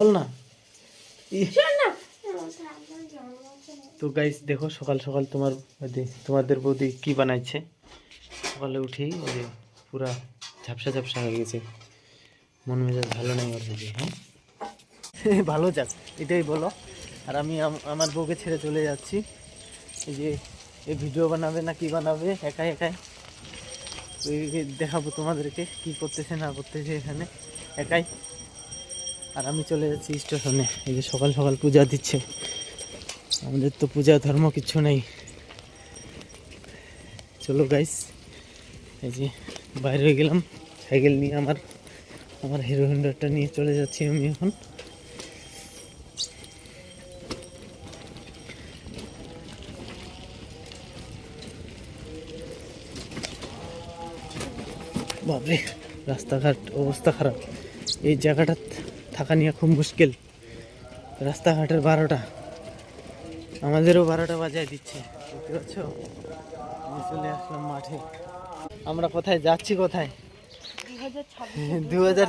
বল না। ই- তো গাইস দেখো সকাল সকাল তোমার তোমাদের বৌদি কি বানাইছে? সকালে উঠেই ওই যে পুরা ঝাপসা ঝাপসা হয়ে গেছে। মন মেজাজ ভালো নেই ওর দিদি হ্যাঁ? ভালো যাক এটাই বলো। আর আমি আমার বউকে ছেড়ে চলে যাচ্ছি। এই যে এই ভিডিও বানাবে না কি বানাবে একাই একাই। দেখাবো তোমাদেরকে কি করতেছে না করতেছে এখানে। একাই। আর আমি চলে যাচ্ছি স্টেশনে। এই যে সকাল সকাল পূজা দিচ্ছে। আমাদের তো পূজা ধর্ম কিছু নেই। চলো গাইস এই যে বাইরে গেলাম। সাইকেল নিয়ে আমার আমার হিরো হোন্ডাটা নিয়ে চলে যাচ্ছি আমি এখন। বাপরে, রাস্তাঘাট অবস্থা খারাপ। এই জায়গাটা থাকা নিয়ে খুব মুশকিল। রাস্তাঘাটের বারোটা। আমাদেরও বারোটা বাজায় দিচ্ছে। বুঝতে পারছ? আমি চলে আসলাম মাঠে। আমরা কোথায়? যাচ্ছি কোথায়? দু হাজার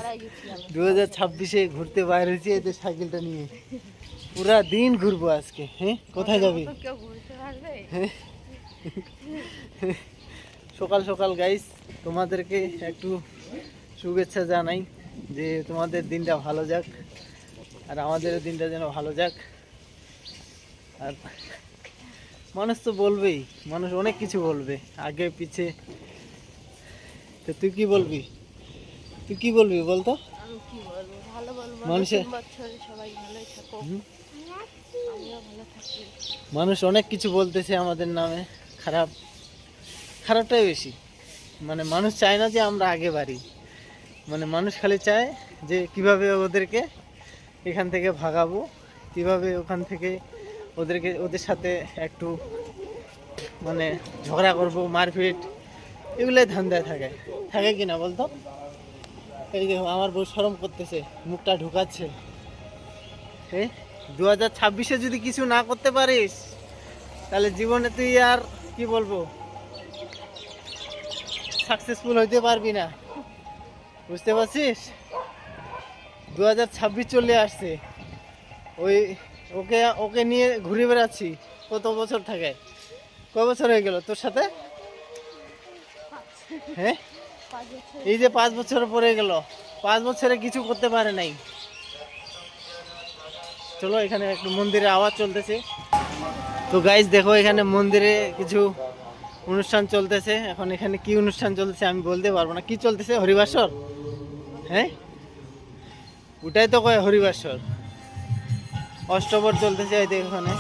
দু হাজার ছাব্বিশে ঘুরতে বাইরে হয়েছি এই যে সাইকেলটা নিয়ে। পুরা দিন ঘুরবো আজকে হ্যাঁ? কোথায় যাবি? সকাল সকাল গাইস তোমাদেরকে একটু শুভেচ্ছা জানাই। যে তোমাদের দিনটা ভালো যাক আর আমাদের দিনটা যেন ভালো যাক। আর মানুষ তো বলবেই মানুষ অনেক কিছু বলবে আগে পিছে। তো তুই কি বলবি? তুই কি বলবি বলতো? আমি কি বলব? ভালো বলব মানুষে- নতুন বছরে সবাই ভালোই থাকো। হুম? আমিও ভালো থাকি। মানুষ অনেক কিছু বলতেছে আমাদের নামে খারাপ। খারাপটাই বেশি। মানে মানুষ চায় না যে আমরা আগে বাড়ি। মানে মানুষ খালি চায় যে কীভাবে ওদেরকে এখান থেকে ভাগাবো, কীভাবে ওখান থেকে ওদেরকে, ওদের সাথে একটু মানে ঝগড়া করব, মারপিট, এগুলোই ধান্দায় থাকে। থাকে কি না বলতো? এই দেখো আমার বউ সরম করতেছে, মুখটা ঢুকাচ্ছে। এই দু হাজার ছাব্বিশে যদি কিছু না করতে পারিস, তাহলে জীবনে তুই আর কি বলব? সাকসেসফুল হইতে পারবি না। বুঝতে পারছিস? দু হাজার ছাব্বিশ চলে আসছে। ওই ওকে ওকে নিয়ে ঘুরে বেড়াচ্ছি কত বছর থাকে? ক বছর হয়ে গেল তোর সাথে? হ্যাঁ? এই যে পাঁচ বছর পরে গেল। পাঁচ বছরে কিছু করতে পারে নাই। চলো এখানে একটু মন্দিরে আওয়াজ চলতেছে। তো গাইজ দেখো এখানে মন্দিরে কিছু অনুষ্ঠান চলতেছে। এখন এখানে কি অনুষ্ঠান চলতেছে আমি বলতে পারব না। কি চলতেছে? হরিবাসর? হ্যাঁ? ওটাই তো কয় হরিবাসর। অষ্টপর চলতেছে এই এখানে।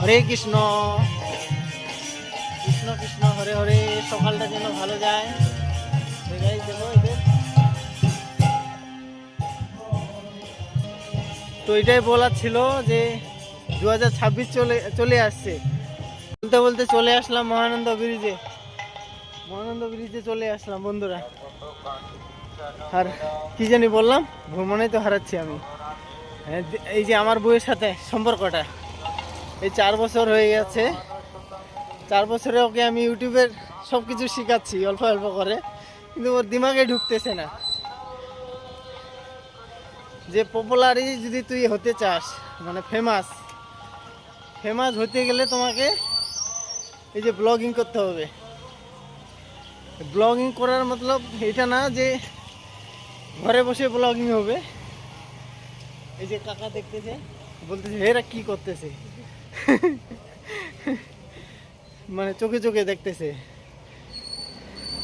হরে কৃষ্ণ। কৃষ্ণ কৃষ্ণ, হরে হরে। সকালটা যেন ভালো যায়। তো এটাই বলার ছিল যে দু হাজার ছাব্বিশ চলে চলে আসছে। বলতে বলতে চলে আসলাম মহানন্দ ব্রিজে। মহানন্দ ব্রিজে চলে আসলাম বন্ধুরা। আর কি জানি বললাম ভ্রমণে তো হারাচ্ছি আমি। হ্যাঁ, এই যে আমার বইয়ের সাথে সম্পর্কটা এই চার বছর হয়ে গেছে। চার বছরে ওকে আমি ইউটিউবের সব কিছু শেখাচ্ছি অল্প অল্প করে। কিন্তু ওর দিমাগে ঢুকতেছে না। যে পপুলারই যদি তুই হতে চাস মানে ফেমাস ফেমাস হতে গেলে তোমাকে এই যে ব্লগিং করতে হবে। ব্লগিং করার মতলব এটা না যে ঘরে বসে ব্লগিং হবে। এই যে কাকা দেখতেছে, বলতেছে এরা কি করতেছে? মানে চোখে চোখে দেখতেছে।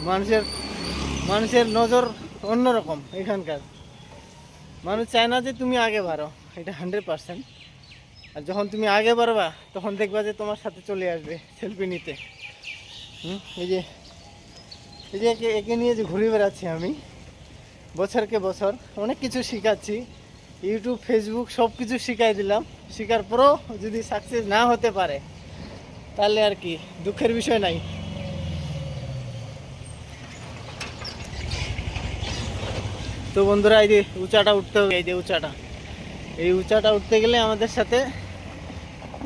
মানুষের মানুষের নজর অন্যরকম এখানকার। মানুষ চায় না যে তুমি আগে বাড়ো, এটা হান্ড্রেড পার্সেন্ট আর যখন তুমি আগে বাড়বা, তখন দেখবা যে তোমার সাথে চলে আসবে সেলফি নিতে। হুম? এই যে এই যে একে একে নিয়ে যে ঘুরে বেড়াচ্ছি আমি, বছরকে বছর অনেক কিছু শেখাচ্ছি। ইউটিউব ফেসবুক সব কিছু শিখাই দিলাম। শেখার পরও যদি সাকসেস না হতে পারে, তাহলে আর কি, দুঃখের বিষয় নাই। তো বন্ধুরা, এই যে উঁচাটা উঠতে হবে, এই যে উঁচাটা। এই উঁচাটা উঠতে গেলে আমাদের সাথে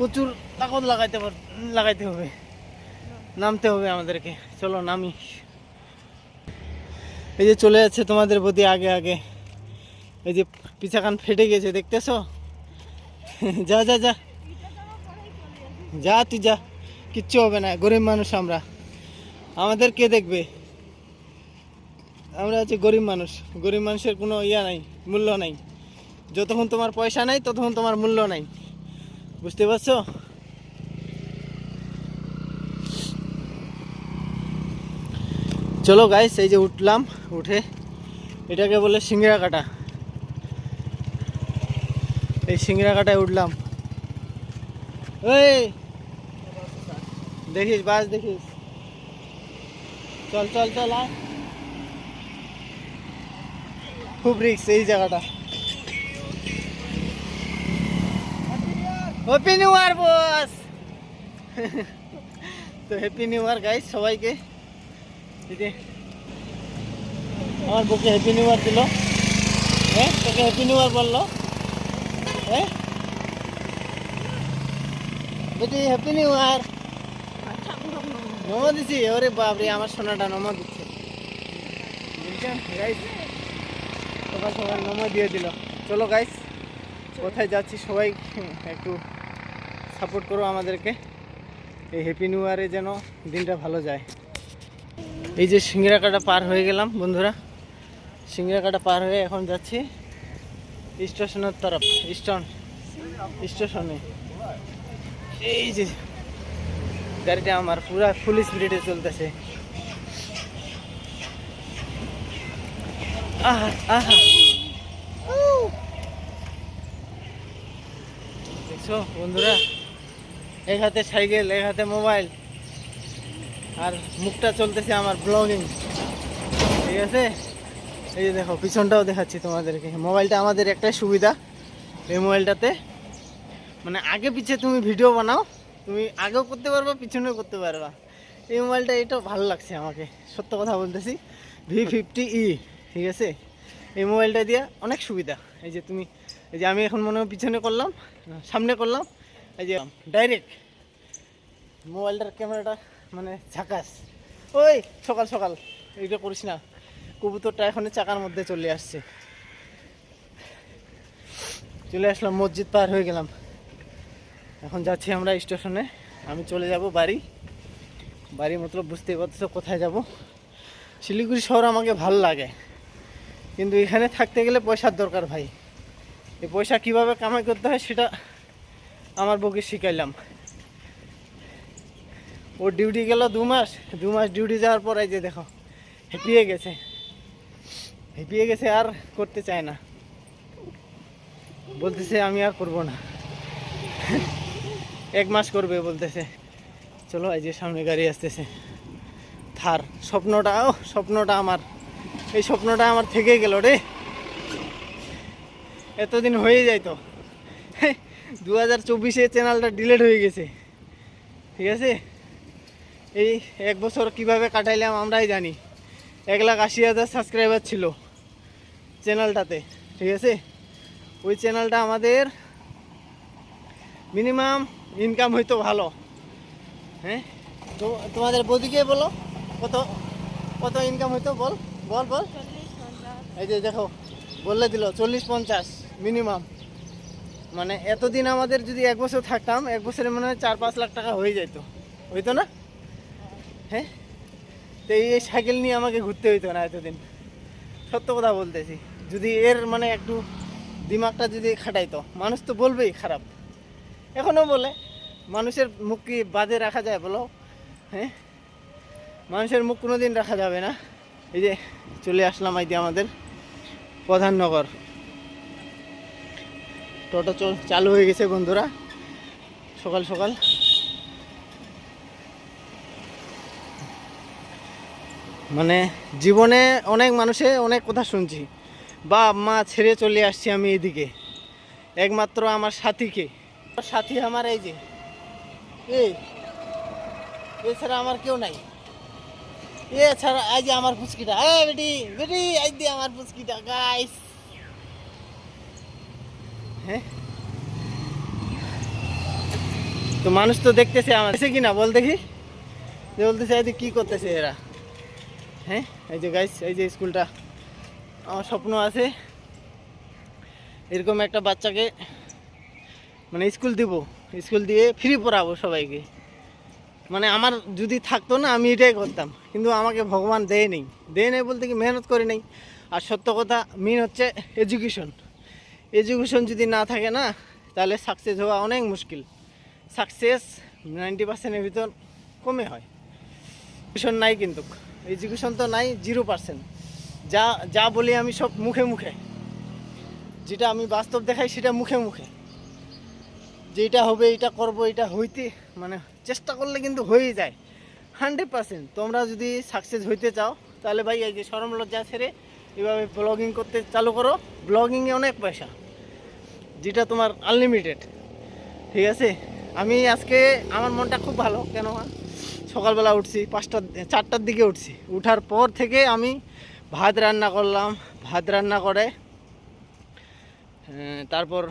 প্রচুর তাকত লাগাইতে লাগাইতে হবে। নামতে হবে আমাদেরকে। চলো, নামি। এই যে চলে যাচ্ছে তোমাদের প্রতি আগে আগে। এই যে পিছা কান ফেটে গেছে, দেখতেছো? যা যা যা। যা, তুই যা। কিচ্ছু হবে না, গরিব মানুষ আমরা। আমাদের কে দেখবে? আমরা হচ্ছে গরিব মানুষ। গরিব মানুষের কোনো ইয়া নাই, মূল্য নাই। যতক্ষণ তোমার পয়সা নাই, ততক্ষণ তোমার মূল্য নাই। বুঝতে পারছ চলো গাইস এই যে উঠলাম, উঠে এটাকে বলে সিংড়া কাটা। এই সিংড়া কাটায় উঠলাম। ওই দেখিস, বাস দেখিস। চল চল চল, আয়। খুব রিক্স এই জায়গাটা। হ্যাপি নিউ ইয়ার বস তো হ্যাপি নিউ ইয়ার গাইস সবাইকে। আমার বুকে হ্যাপি নিউ ইয়ার দিল। হ্যাঁ তোকে হ্যাপি নিউ ইয়ার বলল। হ্যাঁ? বেটি হ্যাপি নিউ ইয়ার নমো দিছি, ওরে বাপরে, আমার সোনাটা নমো দিচ্ছে। গাইস সবাই সবাই নমো দিয়ে দিল। চলো গাইস কোথায় যাচ্ছি সবাই একটু সাপোর্ট করো আমাদেরকে। এই হ্যাপি নিউ ইয়ারে যেন দিনটা ভালো যায়। এই যে সিংড়াকাটা পার হয়ে গেলাম বন্ধুরা। সিংড়াকাটা পার হয়ে এখন যাচ্ছি স্টেশনের তরফ স্টেশন স্টেশনে। এই যে গাড়িটা আমার পুরা ফুল স্পিডে চলতেছে। আহা আহা। দেখছ বন্ধুরা? এক হাতে সাইকেল, এক হাতে মোবাইল। আর মুখটা চলতেছে আমার ব্লগিং ঠিক আছে? এই যে দেখো, পিছনটাও দেখাচ্ছি তোমাদেরকে। মোবাইলটা আমাদের একটাই সুবিধা এই মোবাইলটাতে। মানে আগে পিছে তুমি ভিডিও বানাও, তুমি আগেও করতে পারবা, পিছনেও করতে পারবা। এই মোবাইলটা এটা ভালো লাগছে আমাকে, সত্য কথা বলতেছি। ভি ফিফটি ই ঠিক আছে? এই মোবাইলটা দিয়ে অনেক সুবিধা। এই যে তুমি এই যে আমি এখন মনে হয় পিছনে করলাম, সামনে করলাম, এই যে ডাইরেক্ট মোবাইলটার ক্যামেরাটা মানে ঝাকাস। ওই, সকাল সকাল এইটা করিস না, কবুতরটা এখন চাকার মধ্যে চলে আসছে। চলে আসলাম, মসজিদ পার হয়ে গেলাম। এখন যাচ্ছি আমরা স্টেশনে, আমি চলে যাব বাড়ি। বাড়ি মতলব বুঝতেই পারছ কোথায় যাব। শিলিগুড়ি শহর আমাকে ভালো লাগে। কিন্তু এখানে থাকতে গেলে পয়সার দরকার ভাই। এই পয়সা কীভাবে কামাই করতে হয় সেটা আমার বউকে শিখাইলাম। ও ডিউটি গেল দু মাস দু মাস ডিউটি যাওয়ার পর এই যে দেখো, হেঁপিয়ে গেছে। হেঁপিয়ে গেছে আর করতে চায় না। বলতেছে, আমি আর করব না। এক মাস করবে বলতেছে। চলো, এই যে সামনে গাড়ি আসতেছে। থার স্বপ্নটা ও স্বপ্নটা আমার। এই স্বপ্নটা আমার থেকে গেল রে। এতদিন হয়ে যায় তো। দু হাজার চব্বিশে চ্যানেলটা ডিলেট হয়ে গেছে। ঠিক আছে? এই এক বছর কীভাবে কাটাইলাম আমরাই জানি। এক লাখ আশি হাজার সাবস্ক্রাইবার ছিল চ্যানেলটাতে ঠিক আছে? ওই চ্যানেলটা আমাদের মিনিমাম ইনকাম হইতো ভালো। হ্যাঁ? তো তোমাদের বৌদিকে বলো কত কত ইনকাম হয়তো বল বল বল। এই যে দেখো বললে দিল চল্লিশ পঞ্চাশ। মিনিমাম। মানে এতদিন আমাদের যদি এক বছর থাকতাম, এক বছরে মনে হয় চার পাঁচ লাখ টাকা হয়ে যেত হইতো না? হ্যাঁ? তো এই সাইকেল নিয়ে আমাকে ঘুরতে হইতো না এতদিন। সত্য কথা বলতেছি। যদি এর মানে একটু দিমাগটা যদি খাটাইতো, মানুষ তো বলবেই খারাপ। এখনও বলে, মানুষের মুখ কি বাদে রাখা যায় বলো? হ্যাঁ? মানুষের মুখ কোনো দিন রাখা যাবে না। এই যে চলে আসলাম যে আমাদের প্রধাননগর। টোটো চল হয়ে গেছে বন্ধুরা। সকাল সকাল। মানে জীবনে অনেক মানুষে অনেক কথা শুনছি। বা মা ছেড়ে চলে আসছি আমি এদিকে। একমাত্র আমার সাথীকে। সাথী আমার এই যে। এছাড়া আমার কেউ নাই। এছাড়া এই যে আমার পুচকিটা এ বেটি বেটি, এই যে আমার পুচকিটা গাইস হ্যাঁ? তো মানুষ তো দেখতেছে আমার দেখছে কিনা? বল দেখি। যে বলতেছে যে কি করতেছে এরা? হ্যাঁ? এই যে গাইস এই যে স্কুলটা। আমার স্বপ্ন আছে এরকম একটা বাচ্চাকে মানে স্কুল দিব। স্কুল দিয়ে ফ্রি পড়াবো সবাইকে। মানে আমার যদি থাকতো না, আমি এটাই করতাম। কিন্তু আমাকে ভগবান দেয় নেই দেয় নেই বলতে কি মেহনত করে নেই। আর সত্য কথা মেন হচ্ছে এডুকেশন এডুকেশন যদি না থাকে না, তাহলে সাকসেস হওয়া অনেক মুশকিল। সাকসেস নাইনটি পার্সেন্টের ভিতর কমে হয়। নাই কিন্তু। এডুকেশন তো নাই জিরো পার্সেন্ট যা যা বলি আমি সব মুখে মুখে। যেটা আমি বাস্তব দেখাই সেটা মুখে মুখে। যে এটা হবে এটা করব, এটা হইতে মানে চেষ্টা করলে কিন্তু হয়েই যায়। হান্ড্রেড পার্সেন্ট তোমরা যদি সাকসেস হইতে চাও, তাহলে ভাই এই যে সরম লজ্জা ছেড়ে এভাবে ব্লগিং করতে চালু করো। ব্লগিংয়ে অনেক পয়সা, যেটা তোমার আনলিমিটেড ঠিক আছে? আমি আজকে, আমার মনটা খুব ভালো কেন সকালবেলা উঠছি, পাঁচটা, চারটার দিকে উঠছি। উঠার পর থেকে আমি ভাত রান্না করলাম, ভাত রান্না করে তারপর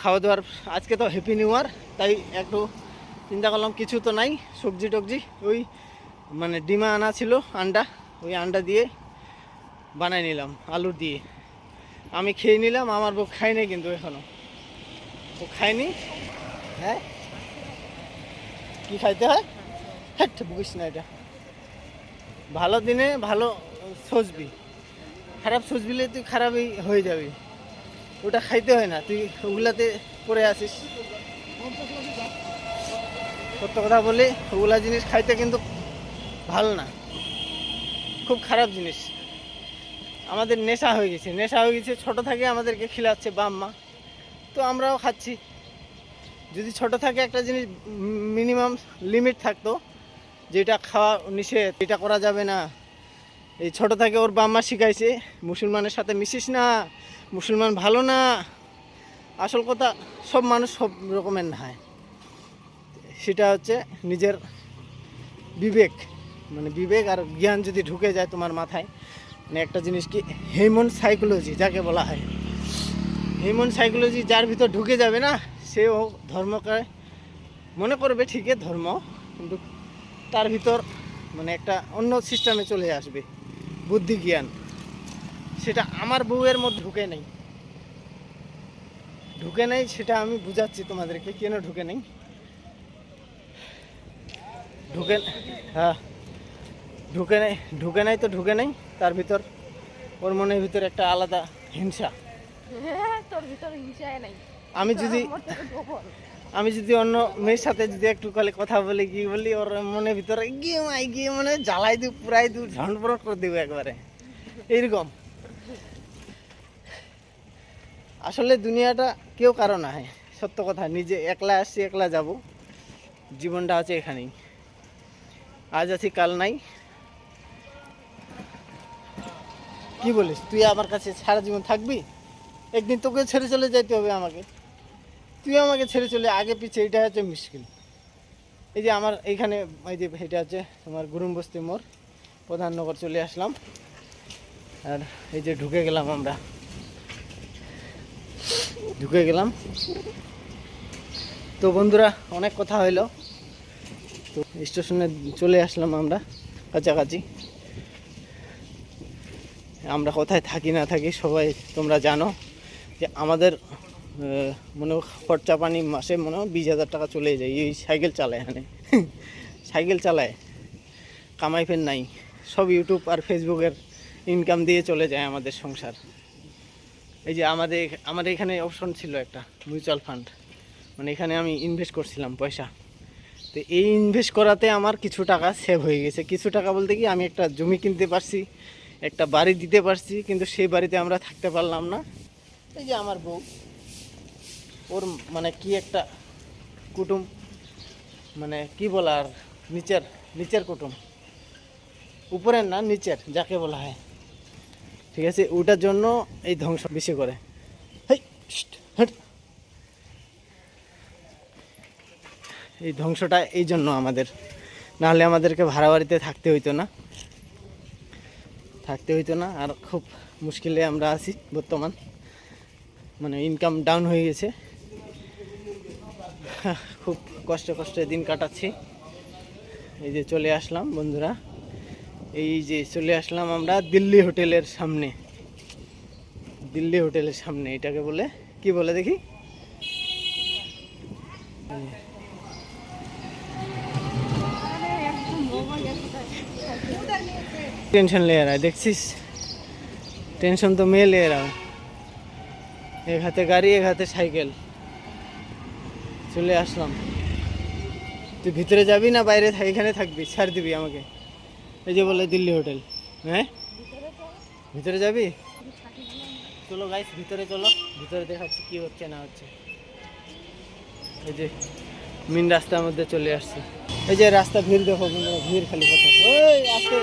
খাওয়া দাওয়ার আজকে তো হ্যাপি নিউ ইয়ার তাই একটু চিন্তা করলাম, কিছু তো নাই সবজি টবজি ওই মানে ডিমা আনা ছিল, আন্ডা, ওই আন্ডা দিয়ে বানাই নিলাম, আলু দিয়ে। আমি খেয়ে নিলাম, আমার বউ খায়নি কিন্তু এখনও। ও খায়নি হ্যাঁ? কি খাইতে হয়? হ্যাঁ বুঝিস না এটা। ভালো দিনে ভালো সজবি। খারাপ সজবিলে তুই খারাপই হয়ে যাবি। ওটা খাইতে হয় না, তুই ওগুলাতে পড়ে আসিস সত্য কথা বলি, ওগুলা জিনিস খাইতে কিন্তু ভালো না। খুব খারাপ জিনিস। আমাদের নেশা হয়ে গেছে, নেশা হয়ে গেছে, ছোট থেকে আমাদেরকে খিলাচ্ছে বাম্মা তো আমরাও খাচ্ছি। যদি ছোট থাকে একটা জিনিস মিনিমাম লিমিট থাকতো, যেটা খাওয়া নিষেধ, এটা করা যাবে না। এই ছোট থেকে ওর বাম্মা শিখাইছে, মুসলমানের সাথে মিশিস না, মুসলমান ভালো না। আসল কথা, সব মানুষ সব রকমের না হয় সেটা হচ্ছে নিজের বিবেক মানে বিবেক আর জ্ঞান যদি ঢুকে যায় তোমার মাথায় মানে একটা জিনিস কি হেমন সাইকোলজি যাকে বলা হয়। হেমন সাইকোলজি যার ভিতর ঢুকে যাবে না, সেও ধর্মকে মনে করবে ঠিকই ধর্ম, কিন্তু তার ভিতর মানে একটা অন্য সিস্টেমে চলে আসবে, বুদ্ধি জ্ঞান। সেটা আমার বউয়ের মধ্যে ঢুকে নেই। ঢুকে নেই সেটা আমি বুঝাচ্ছি তোমাদেরকে, কেন ঢুকে নেই? ঢুকে হ্যাঁ। ঢুকে নেই ঢুকে নেই তো ঢুকে নেই। তার ভিতর ওর মনের ভিতর একটা আলাদা হিংসা। হ্যাঁ, তোর ভিতরে হিংসায় নাই। আমি যদি। আমি যদি অন্য মেয়ের সাথে যদি একটু কালে কথা বলি কি বলি ওর মনের ভিতরে গিয়ে মাই গিয়ে মানে জ্বালাই দিব পুরাই দিব ঝনপট করে দিব একবারে। এইরকম। আসলে দুনিয়াটা কেউ কারও না হয় সত্য কথা। নিজে একলা আসছি একলা যাব। জীবনটা আছে এখানেই। আজ আছি কাল নাই। কি বলিস? তুই আমার কাছে সারা জীবন থাকবি? একদিন তোকে ছেড়ে চলে যাইতে হবে আমাকে। তুই আমাকে ছেড়ে চলে, আগে পিছে, এটা হচ্ছে মুশকিল। এই যে আমার এইখানে, এই যে এটা হচ্ছে তোমার গুরুম বস্তি মোড় প্রধাননগর চলে আসলাম। আর এই যে ঢুকে গেলাম আমরা। ঢুকে গেলাম। তো বন্ধুরা, অনেক কথা হইল। তো স্টেশনে চলে আসলাম আমরা, কাছাকাছি। আমরা কোথায় থাকি, না থাকি, সবাই তোমরা জানো যে আমাদের মনে খরচা পানি মাসে মনে বিশ হাজার টাকা চলে যায়। এই সাইকেল চালায় এখানে। সাইকেল চালায়, কামাই ফের নাই। সব ইউটিউব আর ফেসবুকের ইনকাম দিয়ে চলে যায় আমাদের সংসার। এই যে আমাদের আমাদের এখানে অপশন ছিল একটা মিউচুয়াল ফান্ড মানে এখানে আমি ইনভেস্ট করছিলাম পয়সা। তো এই ইনভেস্ট করাতে আমার কিছু টাকা সেভ হয়ে গেছে। কিছু টাকা বলতে কি, আমি একটা জমি কিনতে পারছি। একটা বাড়ি দিতে পারছি, কিন্তু সেই বাড়িতে আমরা থাকতে পারলাম না। এই যে আমার বউ, ওর মানে কি একটা কুটুম মানে কি বলা আর, নিচের নিচের কুটুম। উপরের না, নিচের, যাকে বলা হয়। ঠিক আছে, ওটার জন্য এই ধ্বংস বেশি করে। এই ধ্বংসটা এই জন্য আমাদের। নাহলে আমাদেরকে ভাড়া বাড়িতে থাকতে হইতো না। থাকতে হইতো না, আর খুব মুশকিলে আমরা আছি বর্তমান। মানে ইনকাম ডাউন হয়ে গেছে। খুব কষ্টে কষ্টে দিন কাটাচ্ছি। এই যে চলে আসলাম বন্ধুরা। এই যে চলে আসলাম আমরা দিল্লি হোটেলের সামনে। দিল্লি হোটেলের সামনে, এটাকে বলে, কি বলে দেখি? টেনশন ले रहा দেখছিস? টেনশন তো মেয়ে ले रहा এক হাতে গাড়ি, এক হাতে সাইকেল। চলে আসলাম। তুই ভিতরে যাবি না বাইরে এখানে থাকবি? ছাড় দিবি আমাকে। এই যে বলে দিল্লি হোটেল। হ্যাঁ? ভিতরে যাবি? চলো গাইস ভিতরে চলো। ভিতরে দেখাচ্ছি কি হচ্ছে, না হচ্ছে। এই যে মেন রাস্তার মধ্যে চলে আসছে। এই যে রাস্তা ভিড় দেখো ভিড় খালি কথা ওই আসতে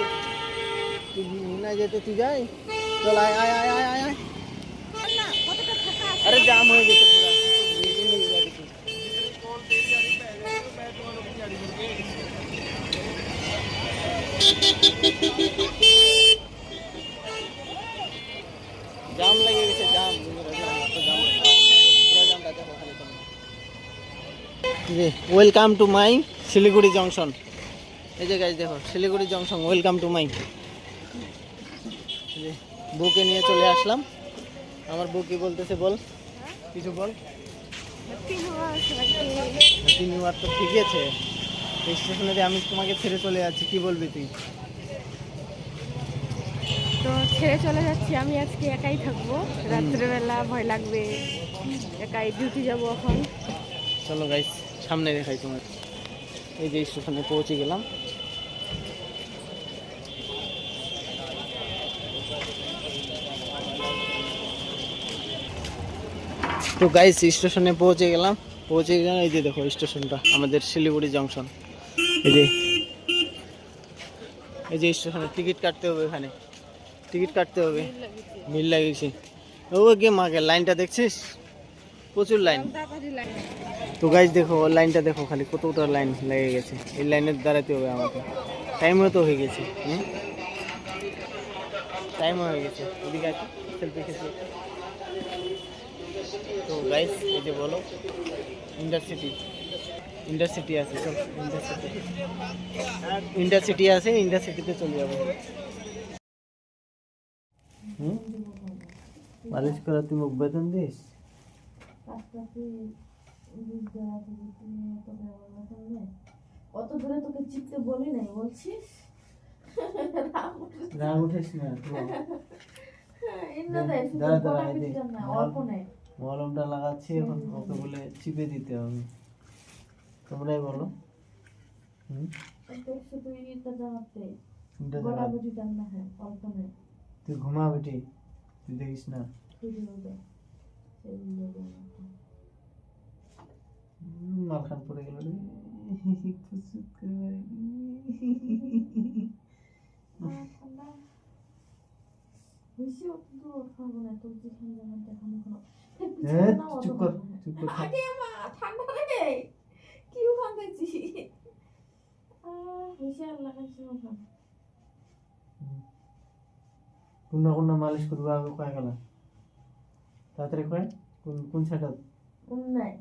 তুই না যেতে তুই যাই চল আয় আয় আয় আয় আয় আয় আরে জাম হয়ে গেছে পুরা জাম লেগে গেছে জাম জাম পুরা জামটা দেখো খালি তোমরা welcome to my Siliguri junction এই যে গাছ দেখো Siliguri junction welcome to my বউকে নিয়ে চলে আসলাম। আমার বউ কি বলতেছে বল। কিছু বল। হ্যাপি নিউ ইয়ার তো ঠিকই আছে স্টেশনে আমি তোমাকে ছেড়ে চলে যাচ্ছি। কি বলবি তুই? তো ছেড়ে চলে যাচ্ছি। আমি আজকে একাই থাকব। রাত্রেবেলা ভয় লাগবে। একাই ডিউটি যাব এখন। চলো গাইস সামনে দেখাই তোমার এই যে স্টেশনে পৌঁছে গেলাম। তো গাইস স্টেশনে পৌঁছে গেলাম। পৌঁছে গেলাম, এই যে দেখো, স্টেশনটা, আমাদের শিলিগুড়ি জংশন এই যে এই যে স্টেশনে টিকিট কাটতে হবে এখানে। টিকিট কাটতে হবে। মিল লাগিয়েছে ও গে মাকে লাইনটা দেখছিস? প্রচুর লাইন তো গাইজ দেখো লাইনটা দেখো খালি, কতটা লাইন লেগে গেছে। এই লাইনের দাঁড়াতে হবে আমাকে। টাইমও তো হয়ে গেছে হ্যাঁ টাইমও হয়ে গেছে। ওদিকে আছে সেলফি খেতে তো গাইজ এই যে বলো ইন্টারসিটি ইন্টারসিটি আছে চল ইন্টারসিটি ইন্টারসিটি আছে ইন্টারসিটিতে চলে যাব। হুম? মালিশ করা তুই মুখ বেতন দিস? কত দূরে তোকে চিপতে বলি নাই বলছিস? রাগ উঠিস না শুধু দাঁড়া, দাঁড়া, অল্প নেই মলমটা লাগাচ্ছি এখন ওকে বলে চিপে দিতে হবে। তোমরাই বলো। হ্যাঁ তুই ঘুমা বেটি তুই দেখিস না? মালখান পড়ে গেল রে। ঠান্ডা বেশি অত দূর খাব না তোর যেখানে যেমন দেখানো চুপ কর চুপ কর। আগে মা ঠান্ডা রে কি ওখান দেখছি বেশি আর ওখান কোনটা কোনটা মালিশ করব আগে কয়ে গেল তাড়াতাড়ি কয়ে কোন কোন সাইডত কোন নাই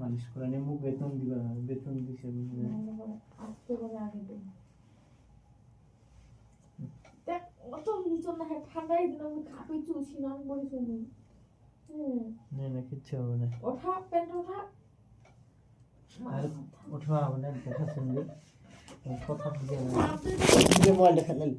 মালিশ করে নিয়ে মুখ বেতন দিবা বেতন দিছে করে আগে দে দেখ অত নিচন না ঠান্ডাই দিন আমি খাপে চুষি না আমি বলি শুনি না না কিচ্ছু হবে না। ওঠা প্যান্ট ওঠা। আর ওঠা হবে না দেখা শুনবি। কথা বুঝে না। মোবাইল দেখা নেন